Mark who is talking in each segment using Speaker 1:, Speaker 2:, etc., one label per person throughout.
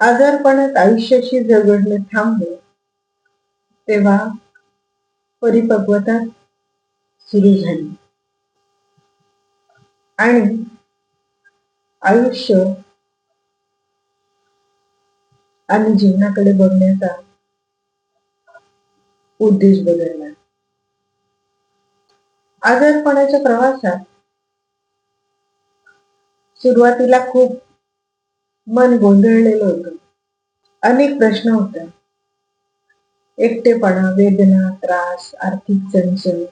Speaker 1: आजारपणात आयुष्याशी झगडणं थांबले तेव्हा परिपक्वता सुरू झाली. आणि आयुष्य आणि जीवनाकडे बघण्याचा उद्देश बदलला. आजारपणाच्या प्रवासात सुरुवातीला खूप मन गोंधळलेलं होतं. अनेक प्रश्न होत्या एकटेपणा वेदना त्रास आर्थिक चंचल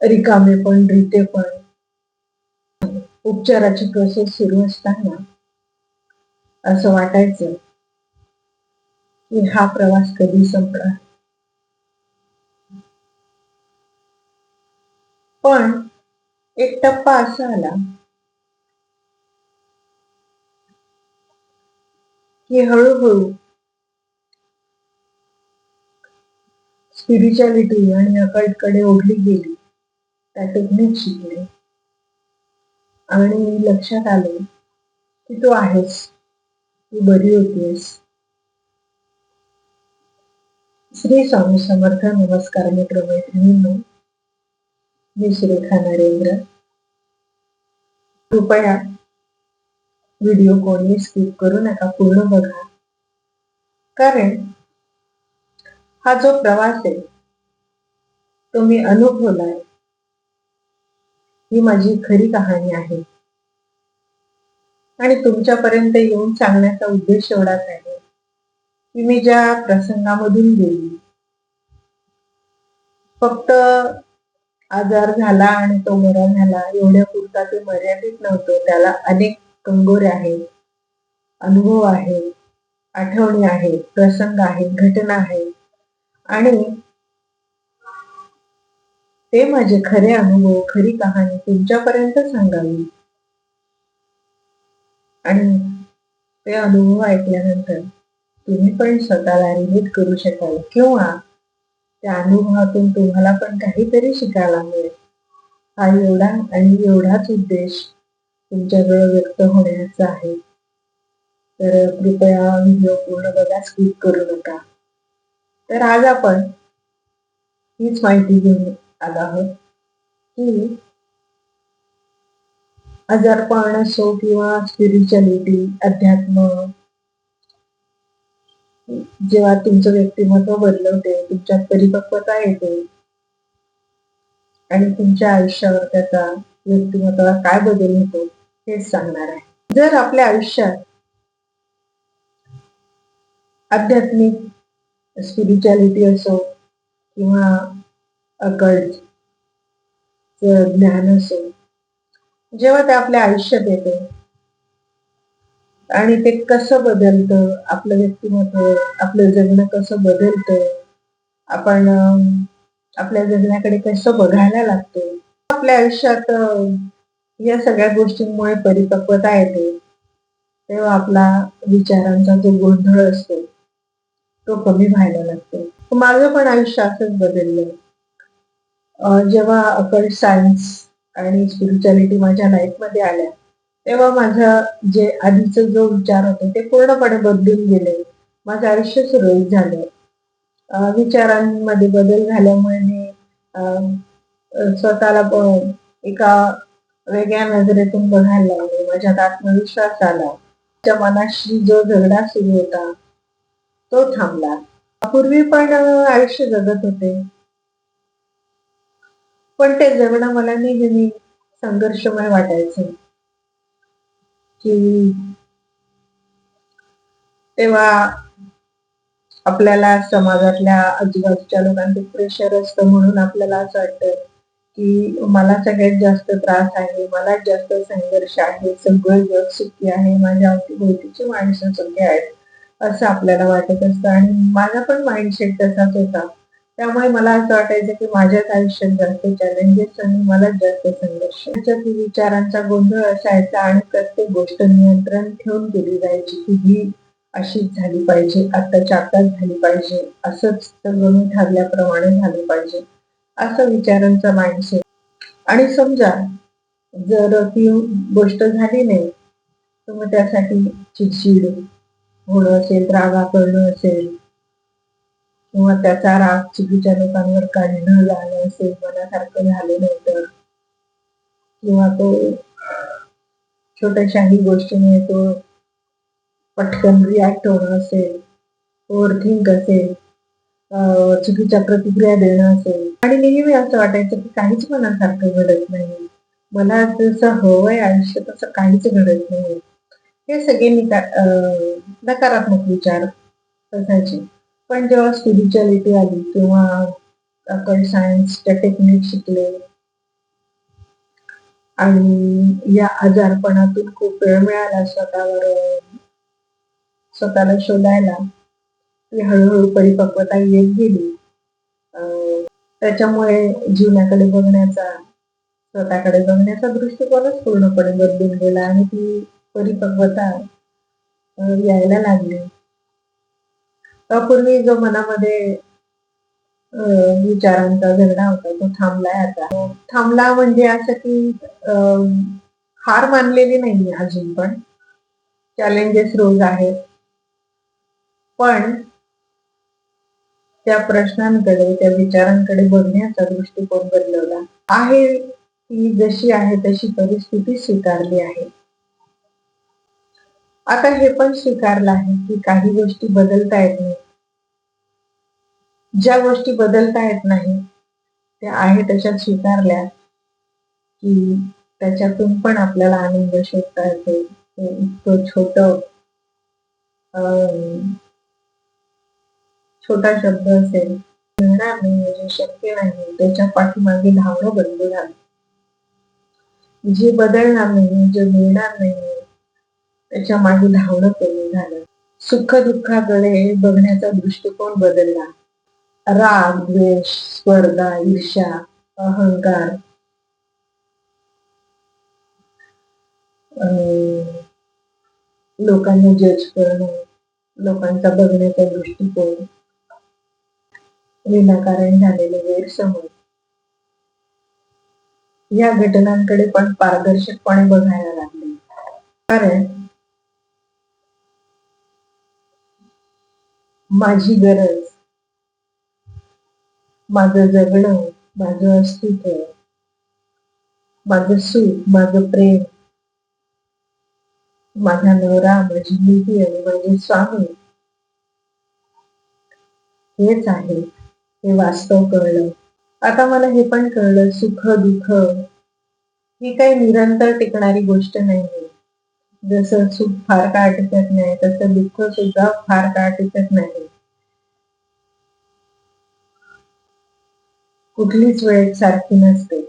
Speaker 1: रिकामेपण रितेपण उपचाराची प्रोसेस सुरू असताना असं वाटायचं की हा प्रवास कधी संपणार? पण एक टप्पा असा आला की हळूहळू स्पिरिच्युअलिटी आणि अकल्टकडे ओढली गेली त्या टेक्निक शिकले. आणि लक्षात आले की तू आहेस तू बरी होतीस श्री स्वामी समर्थ नमस्कार मित्र मैत्रिणींनो. मी सुरेखा नरेंद्र. कृपया व्हिडिओ कोणी स्किप करू नका पूर्ण बघा. कारण हा जो प्रवास आहे तो मी अनुभवलाय ही माझी खरी कहाणी आहे. आणि तुमच्यापर्यंत येऊन सांगण्याचा उद्देश एवढाच आहे की मी ज्या प्रसंगामधून गेली फक्त आजार झाला आणि तो बरा झाला एवढ्या पुरता ते मर्यादित नव्हतं त्याला अनेक कंगोरे आहेत अनुभव आहे आठवणी आहेत प्रसंग आहेत घटना आहेत. आणि ते माझे खरे अनुभव खरी कहाणी तुमच्यापर्यंत सांगावी. आणि ते अनुभव ऐकल्यानंतर तुम्ही पण स्वतःला रिलेट करू शकाल किंवा त्या अनुभवातून तुम्हाला पण काहीतरी शिकायला मिळेल. हा एवढा आणि एवढाच उद्देश तुमच्याजवळ व्यक्त होण्याचा आहे. तर कृपया व्हिडिओ पूर्ण बघा स्किप करू नका. तर आज आपण हीच माहिती घेऊन आलो आहोत की आजारपण असो किंवा स्पिरिच्युअलिटी अध्यात्म जेव्हा तुमचं व्यक्तिमत्व बदलवते तुमच्यात परिपक्वता येते आणि तुमच्या आयुष्यावर त्याचा व्यक्तिमत्वाला काय बदल होतो हेच सांगणार आहे. जर आपल्या आयुष्यात आध्यात्मिक स्पिरिच्युअलिटी असो किंवा अकल्ट ज्ञान असो जेव्हा ते आपल्या आयुष्यात येते आणि ते कसं बदलतं आपलं व्यक्तिमत्व आपलं जगणं कसं बदलतं आपण आपल्या जगण्याकडे कसं बघायला लागतो आपल्या आयुष्यात या सगळ्या गोष्टींमुळे परिपक्वता येते. तेव्हा आपला विचारांचा जो गोंधळ असतो तो कमी व्हायला लागतो. माझं पण आयुष्य असंच बदललं. जेव्हा अकल्ट सायन्स आणि स्पिरिच्युअलिटी माझ्या लाईफमध्ये आल्या तेव्हा माझं जे आधीच जो विचार होते ते पूर्णपणे बदलून गेले. माझं आयुष्य सुरळीत झालं. विचारांमध्ये बदल झाल्यामुळे मी स्वतःला एका वेगळ्या नजरेतून बघायला लागले. माझ्यात आत्मविश्वास आला. माझ्या मनाशी जो झगडा सुरू होता तो थांबला. पूर्वी पण आयुष्य जगत होते. पण ते जगणं मला नेहमी संघर्षमय वाटायचं. की तेव्हा आपल्याला समाजातल्या आजूबाजूच्या लोकांचे प्रेशर असतं म्हणून आपल्याला असं वाटतं की मला सगळ्यात जास्त त्रास आहे मला जास्त संघर्ष आहे सगळं जग सुखी आहे माझ्या अवतीभोवतीची माणसं सगळे आहेत असं आपल्याला वाटत असतं. आणि माझा पण माइंडसेट तसाच होता. त्यामुळे मला असं वाटायचं की माझ्याच आयुष्यात जास्त चॅलेंजेस आणि मला जास्त संघर्ष. त्याच्यात विचारांचा गोंधळ असायचा आणि प्रत्येक गोष्ट नियंत्रण ठेवून केली जायची की ही अशीच झाली पाहिजे आत्ताच्या आत्ताच झाली पाहिजे असंच सगळं मी ठरल्याप्रमाणे झालं पाहिजे. असं विचारांचा माइंडसेट आणि समजा जर ती गोष्ट झाली नाही तर मग त्यासाठी चिडचिड होणं असेल रागा करणं असेल किंवा त्याचा राग चुकीच्या लोकांवर काढणं झालं असेल मनासारखं झालं नाही तर किंवा तो छोट्याशाही गोष्टीने तो पटकन रिॲक्ट होणं असेल ओव्हरथिंक असेल चुकीच्या प्रतिक्रिया देणं असेल आणि नेहमी असं वाटायचं की काहीच मनासारखं घडत नाही. मला जसं हवंय आयुष्य तसं काहीच घडत नाही. हे सगळे निका नकारात्मक विचार असायचे पण जेव्हा स्पिरिच्युअलिटी आली किंवा आपण सायन्सच्या टेक्निक शिकले. आणि या आजारपणातून खूप वेळ मिळाला स्वतःवर स्वतःला शोधायला. ती हळूहळू परिपक्वता येत गेली. अं, त्याच्यामुळे जीवनाकडे बघण्याचा स्वतःकडे बघण्याचा दृष्टिकोनच पूर्णपणे बदलून गेला आणि ती परिपक्वता यायला लागली. पूर्वी जो मनामध्ये विचारांचा झगडा होता तो थांबलाय आता. थांबला म्हणजे असं की हार मानलेली नाही अजून पण. चॅलेंजेस रोज आहेत. पण त्या प्रश्नांकडे त्या विचारांकडे बघण्याचा दृष्टिकोन बदलवला. आहे ती जशी आहे तशी परिस्थिती स्वीकारली आहे. आता हे पण स्वीकारलं आहे की काही गोष्टी बदलता येत नाही ज्या गोष्टी बदलता येत नाही त्या आहे तशा स्वीकारल्या की त्याच्यातून पण आपल्याला आनंद शोधता येतो. तो इतकं छोट छोटा शब्द असेल मिळणार नाही म्हणजे शक्य नाही त्याच्या पाठीमागे धावणं बंद झालं. जे बदलणार नाही जे मिळणार नाही त्याच्यामागे धावणं कमी झालं. सुख दुःखाकडे बघण्याचा दृष्टिकोन बदलला. राग द्वेष स्पर्धा ईर्ष्या अहंकार अं, लोकांना जज करणं लोकांचा बघण्याचा दृष्टिकोन विनाकारण झालेले गैरसमज. या घटनांकडे पण पारदर्शकपणे बघायला लागले. कारण माझी गरज माझं जगणं माझं अस्तित्व माझं सुख माझं प्रेम माझा नवरा माझी मुलगी आणि माझे स्वामी हेच आहे हे वास्तव कळलं. आता मला हे पण कळलं सुख दुःख ही काही निरंतर टिकणारी गोष्ट नाही जसं सुख फार काळ टिकत नाही तसं दुःख सुद्धा फार काळ टिकत नाही. कुठलीच वेळ सारखी नसते.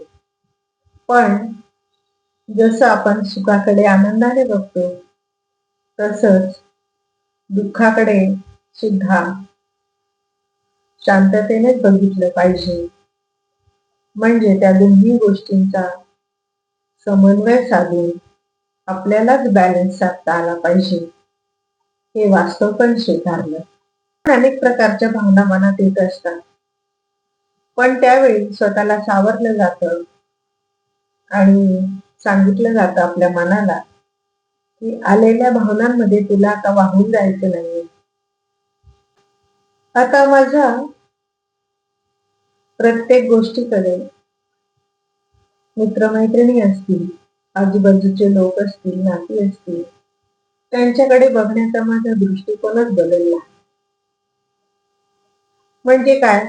Speaker 1: पण जसं आपण सुखाकडे आनंदाने बघतो तसंच दुःखाकडे सुद्धा शांततेनेच बघितलं पाहिजे. म्हणजे त्या दोन्ही गोष्टींचा समन्वय साधून आपल्यालाच बॅलन्स साधता आला पाहिजे. हे वास्तव पण स्वीकारलं. अनेक प्रकारच्या भावना मनात येत असतात. पण त्यावेळी स्वतःला सावरलं जातं आणि सांगितलं जातं आपल्या मनाला की आलेल्या भावनांमध्ये तुला आता वाहून जायचं नाही आता माझ्या प्रत्येक गोष्टीकडे मित्रमैत्रिणी असतील आजूबाजूचे लोक असतील नाती असतील त्यांच्याकडे बघण्याचा माझा दृष्टिकोनच बदलला म्हणजे काय?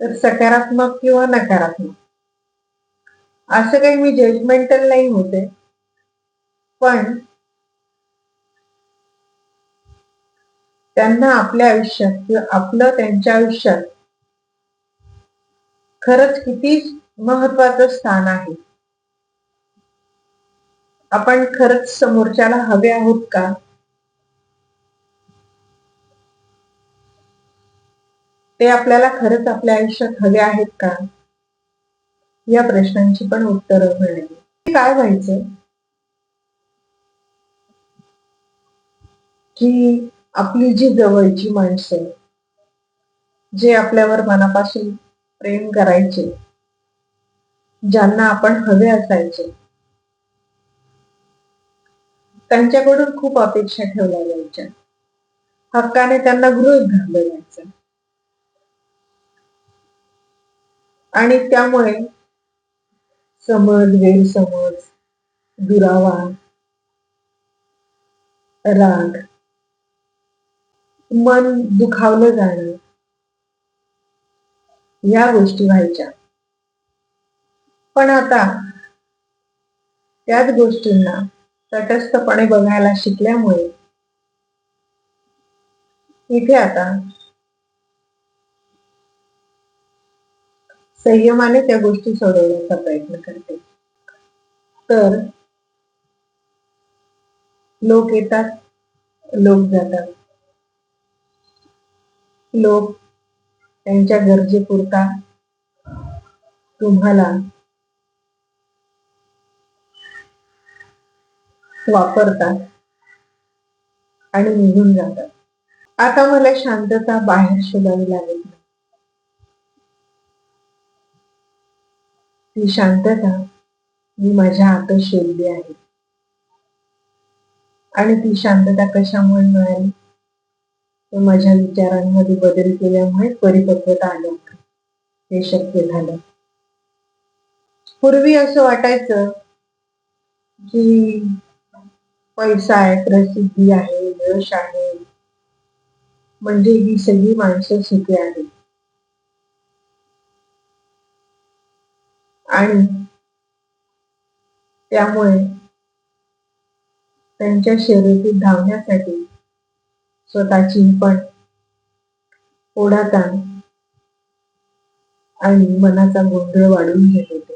Speaker 1: तर सकारात्मक किंवा नकारात्मक. असं काही मी जजमेंटल नाही होते. पण त्यांना आपल्या आयुष्यात किंवा आपलं त्यांच्या आयुष्यात खरंच किती महत्वाचं स्थान आहे. आपण खरंच समोरच्याला हवे आहोत का? ते आपल्याला खरंच आपल्या आयुष्यात हवे आहेत का? या प्रश्नांची पण उत्तरं मिळाली. काय व्हायचं? की आपली जी जवळची माणसं जे आपल्यावर मनापासून प्रेम करायचे ज्यांना आपण हवे असायचे त्यांच्याकडून खूप अपेक्षा ठेवल्या जायच्या. हक्काने त्यांना गृहित धरलं जायचं. आणि त्यामुळे समज गैरसमज दुरावा राग मन दुखावलं जाणं. या गोष्टी व्हायच्या. पण आता त्याच गोष्टींना तटस्थपणे बघायला शिकल्यामुळे इथे आता संयमाने त्या गोष्टी सोडवण्याचा प्रयत्न करते. तर लोक येतात लोक जातात. लोक त्यांच्या गरजेपुरता तुम्हाला वापरतात आणि निघून जातात. आता मला शांतता बाहेर शोधावी लागेल ती शांतता मी माझ्या आत शोधली आहे. आणि ती शांतता कशामुळे मिळाली? माझ्या विचारांमध्ये बदल केल्यामुळे परिपक्वता आली. हे शक्य झालं. पूर्वी असं वाटायचं की पैसा आहे प्रसिद्धी आहे यश आहे. म्हणजे ही सगळी माणसं सुखी आहेत. आणि त्यामुळे त्यांच्या शर्यतीत धावण्यासाठी स्वतःची पण ओढाताण आणि मनाचा गोंधळ वाढून घेत होते.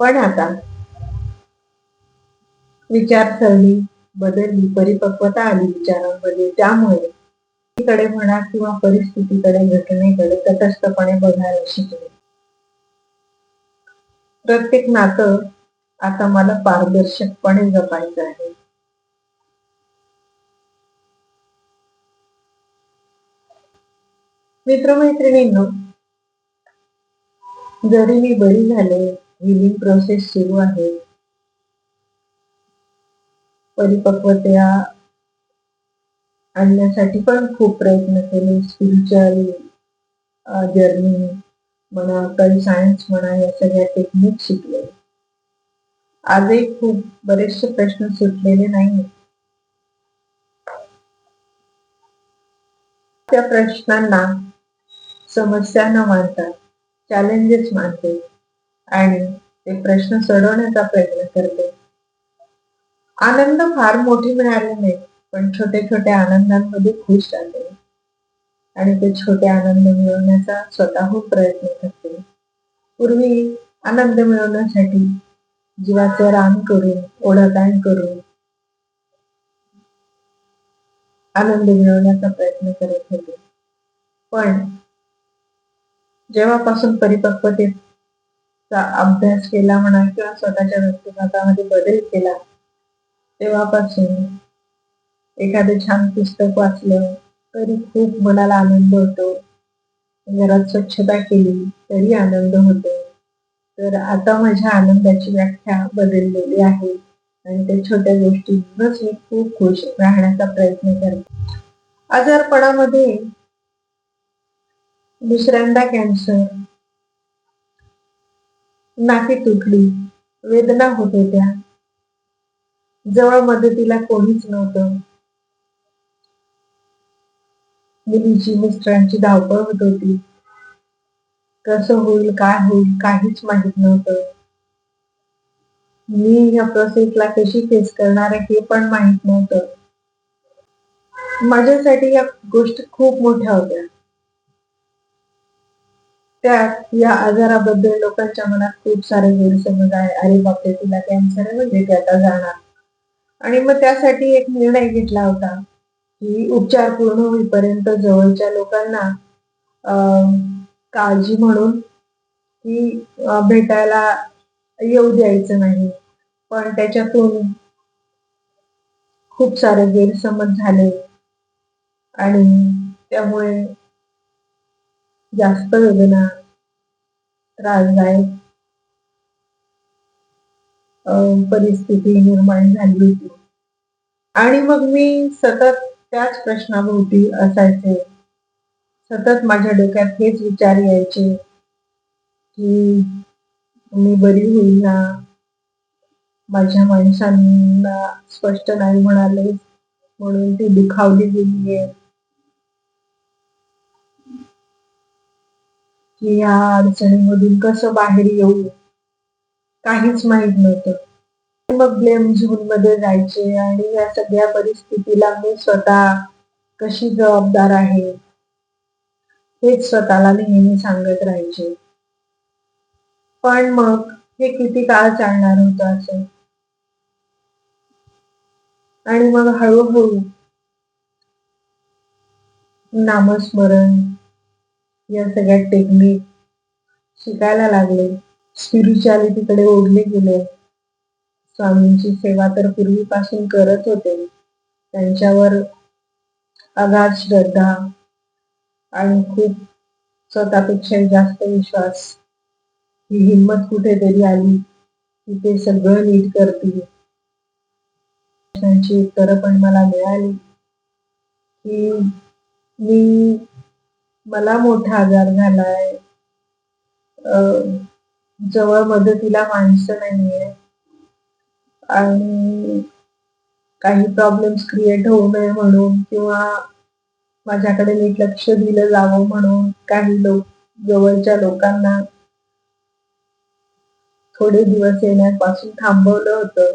Speaker 1: पण आता विचारसरणी बदलली परिपक्वता आली विचारांमध्ये. त्यामुळे कडे म्हणा किंवा परिस्थितीकडे घटनेकडे तटस्थपणे बघायला शिकले. प्रत्येक नातं आता मला पारदर्शकपणे जपायचं आहे. मित्रमैत्रिणींनो जरी मी बरी झाले हिलिंग प्रोसेस सुरू आहे. परिपक्वता आणण्यासाठी पण खूप प्रयत्न केले. स्पिरिच्युअल जर्नी म्हणा काही सायन्स म्हणा या सगळ्या टेक्निक शिकले. आजही खूप बरेचसे प्रश्न सुटलेले नाही त्या प्रश्नांना समस्या न मानता चॅलेंजेस मानते आणि ते प्रश्न सोडवण्याचा प्रयत्न करते. आनंद फार मोठी मिळाले नाही पण छोट्या छोट्या आनंदांमध्ये खुश राहते. आणि ते छोटे आनंद मिळवण्याचा स्वतःहून प्रयत्न करते. पूर्वी आनंद मिळवण्यासाठी जीवाचे रान करून ओढाताण करून आनंद मिळवण्याचा प्रयत्न करत होते. पण जेव्हापासून परिपक्वतेचा अभ्यास केला म्हणा किंवा स्वतःच्या व्यक्तिमत्वामध्ये बदल केला तेव्हापासून एखादं छान पुस्तक वाचलं तरी खूप मनाला आनंद होतो. घरात स्वच्छता केली तरी आनंद होतो. तर आता माझ्या आनंदाची व्याख्या बदललेली आहे आणि त्या छोट्या गोष्टींवरच मी खूप खुश राहण्याचा प्रयत्न करते. आजारपणामध्ये दुसऱ्यांदा कॅन्सर नाकी तुटली. वेदना होत होत्या. जवळ मदतीला कोणीच नव्हतं. मुलीची मिस्टरांची धावपळ होत होती. कसं होईल काय होईल काहीच माहीत नव्हतं. मी या प्रोसेसला कशी फेस करणार आहे हे पण माहीत नव्हतं. माझ्यासाठी या गोष्टी खूप मोठ्या होत्या. त्यात या आजाराबद्दल लोकांच्या मनात खूप सारे गैरसमज आहे. अरे बापरे तिला कॅन्सर आहे म्हणजे ते आता जाणार. आणि मग त्यासाठी एक निर्णय घेतला होता की उपचार पूर्ण होईपर्यंत जवळच्या लोकांना काळजी म्हणून की भेटायला येऊ द्यायचं नाही. पण त्याच्यातून खूप सारे गैरसमज झाले. आणि त्यामुळे जास्त वेदना त्रासदायक परिस्थिती निर्माण झाली होती. आणि मग मी सतत त्याच प्रश्नाभोवती असायचे. सतत माझ्या डोक्यात हेच विचार यायचे की मी बरी होईल ना? माझ्या माणसांना स्पष्ट नाही म्हणाले म्हणून ती दुखावली गेली आहे की या अडचणीमधून कसं बाहेर येऊ? काहीच माहीत नव्हतं. मग ब्लेम झोनमध्ये जायचे आणि या सगळ्या परिस्थितीला मी स्वतः कशी जबाबदार आहे? हेच स्वतःला नेहमी सांगत राहायचे. पण मग हे किती काळ चालणार होतं असं? आणि मग हळूहळू नामस्मरण या सगळ्या टेक्निक शिकायला लागले. स्पिरिच्युअलिटीकडे ओढले गेले. स्वामींची सेवा तर पूर्वीपासून करत होते. त्यांच्यावर अगाध श्रद्धा आणि खूप स्वतःपेक्षा जास्त विश्वास. ही हिंमत कुठेतरी आली की ते सगळं नीट करतील. प्रश्नांची उत्तरं पण मला मिळाली की मी मला मोठा आजार झालाय. अं, जवळ मदतीला माणसं नाहीये. आणि काही प्रॉब्लेम्स क्रिएट होऊ नये म्हणून किंवा माझ्याकडे नीट लक्ष दिलं जावं म्हणून काही लोक जवळच्या लोकांना थोडे दिवस येण्यापासून थांबवलं होतं.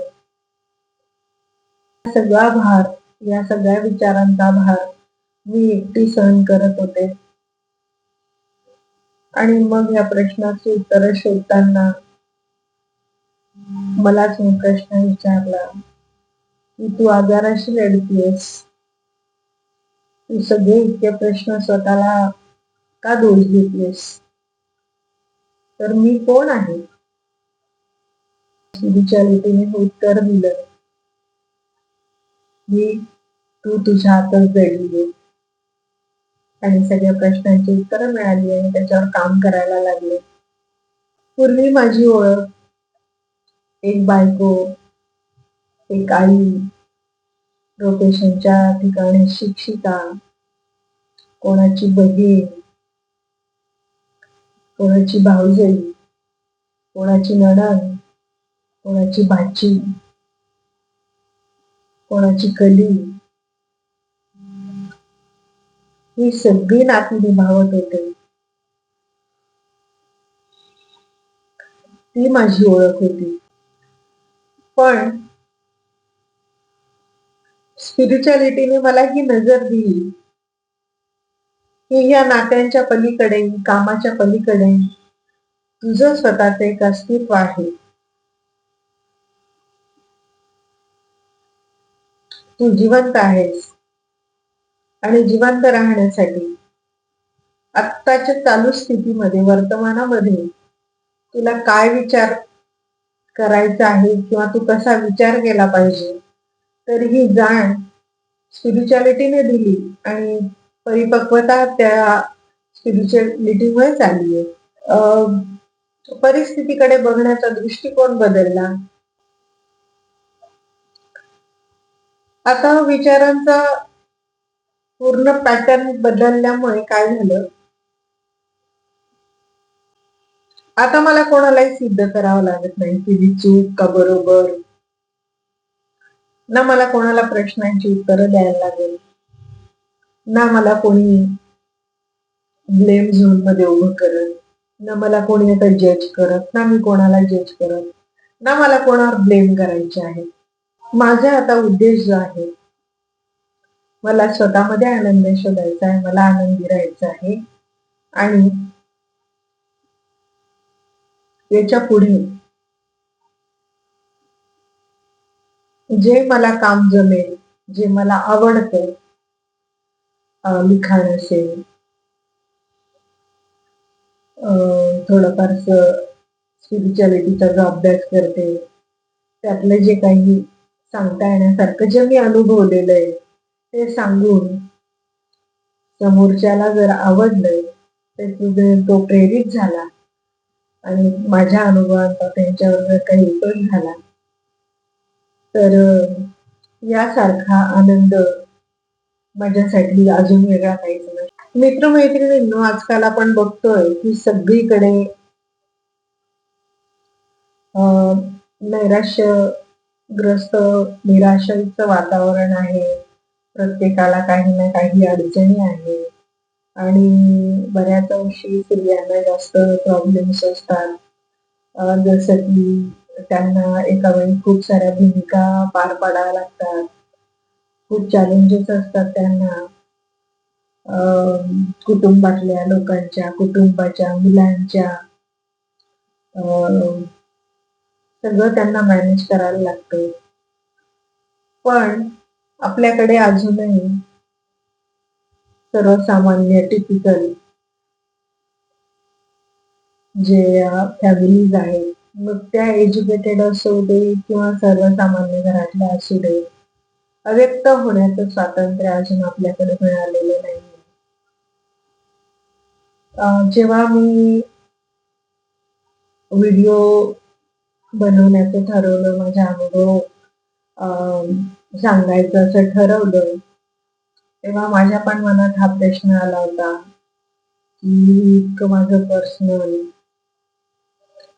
Speaker 1: सगळा भार या सगळ्या विचारांचा भार मी एकटी सहन करत होते. आणि मग या प्रश्नाची उत्तर शोधताना मलाच मी प्रश्न विचारला की तू आजाराशी लढतीयस तू सगळे इतके प्रश्न स्वतःला का दोष देतेस तर मी कोण आहे? स्पिरिच्युअलिटीने उत्तर दिलं. मी तू तुझ्या हातच दडली आणि सगळ्या प्रश्नांची उत्तरं मिळाली आणि त्याच्यावर काम करायला लागले. पूर्वी माझी ओळख एक बायको एक आई प्रोफेशनच्या ठिकाणी शिक्षिका कोणाची बहीण कोणाची भाऊजाई कोणाची नणन कोणाची भाची कोणाची कली ही सगळी नाती निभावत होते. ती माझी ओळख होती. पण स्पिरिच्युअलिटीने मला ही नजर दिली. की या नात्यांच्या पलीकडे कामाच्या पलीकडे तुझं स्वतःचं एक अस्तित्व आहे. तू जिवंत आहेस. आणि जिवंत राहण्यासाठी आत्ताच्या चालू स्थितीमध्ये वर्तमानामध्ये तुला काय विचार करायचा आहे किंवा तू कसा विचार केला पाहिजे तर ही जाण स्पिरिच्युअलिटीने दिली आणि परिपक्वता त्या स्पिरिच्युअलिटीमुळेच आली आहे. परिस्थितीकडे बघण्याचा दृष्टिकोन बदलला. आता विचारांचा पूर्ण पॅटर्न बदलल्यामुळे काय झालं? आता मला कोणालाही सिद्ध करावं लागत नाही. की मी चूक का बरोबर? ना मला कोणाला प्रश्नांची उत्तरं द्यायला लागेल. ना मला कोणी ब्लेम झोनमध्ये उभं करत. ना मला कोणी आता जज करत. ना मी कोणाला जज करत. ना मला कोणावर ब्लेम करायचे आहे. माझा आता उद्देश जो आहे मला स्वतःमध्ये आनंद शोधायचा आहे मला आनंदी राहायचं आहे. आणि याच्यापुढे जे मला काम जमेल जे मला आवडतं लिखाण असेल थोडंफारस स्पिरिच्युअलिटीचा जो अभ्यास करते त्यातलं जे काही सांगता येण्यासारखं जे मी अनुभवलेलं आहे ते सांगून समोरच्याला जर आवडलं तर तुझे तो प्रेरित झाला आणि माझ्या अनुभवांचा त्यांच्यावर जर काही उपयोग झाला तर यासारखा आनंद माझ्यासाठी अजून वेगळा काहीच नाही मित्रमैत्रिणींनो आजकाल आपण बघतोय की सगळीकडे नैराश्यग्रस्त निराशाचं वातावरण आहे. प्रत्येकाला काही ना काही अडचणी आहे. आणि बऱ्याच अंशी स्त्रियांना जास्त प्रॉब्लेम्स असतात. जसं की त्यांना एका वेळी खूप साऱ्या भूमिका पार पाडाव्या लागतात. खूप चॅलेंजेस असतात त्यांना. कुटुंबातल्या लोकांच्या कुटुंबाच्या मुलांच्या. सगळं त्यांना मॅनेज करायला लागतं. पण आपल्याकडे अजूनही सर्वसामान्य टिपिकल जे फॅमिलीज आहेत मग त्या एज्युकेटेड असू दे किंवा सर्वसामान्य घरातल्या असू दे अव्यक्त होण्याचं स्वातंत्र्य अजून आपल्याकडे मिळालेलं नाही जेव्हा मी व्हिडिओ बनवण्याचं ठरवलं माझा अनुभव सांगायचं असं ठरवलं. तेव्हा माझ्या पण मनात हा प्रश्न आला होता की इतकं माझं पर्सनल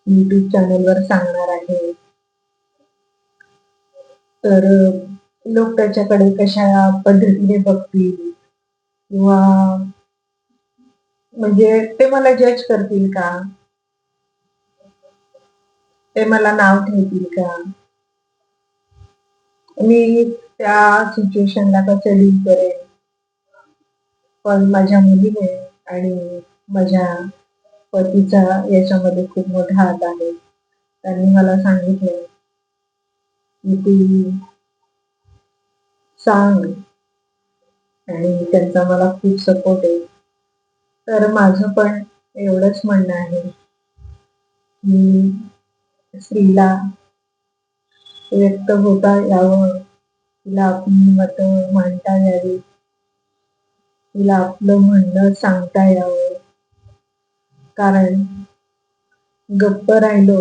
Speaker 1: युट्यूब चॅनलवर सांगणार आहे. तर लोक त्याच्याकडे कशा पद्धतीने बघतील? किंवा म्हणजे ते मला जज करतील का? ते मला नाव ठेवतील का? मी त्या सिच्युएशनला कसं डील करेन? पण माझ्या मुलीने आणि माझ्या पतीचा याच्यामध्ये खूप मोठा हात आहे. त्यांनी मला सांगितलं की तू सांग आणि त्यांचा मला खूप सपोर्ट आहे. तर माझं पण एवढंच म्हणणं आहे की स्त्रीला व्यक्त होता यावं तिला आपली मतं मांडता यावी. तिला आपलं म्हणणं सांगता यावं. कारण गप्प राहिलो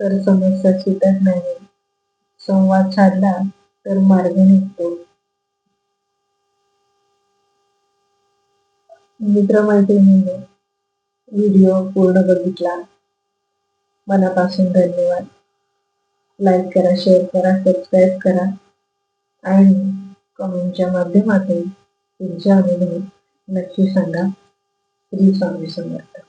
Speaker 1: तर समस्या सुटत नाही. संवाद साधला तर मार्ग निघतो. मित्रमैत्रिणींनी व्हिडिओ पूर्ण बघितला. मनापासून धन्यवाद. लाईक करा शेअर करा सबस्क्राईब करा. आणि कमेंटच्या माध्यमातून तुमचे अनुभव नक्की सांगा. श्री स्वामी समर्थ.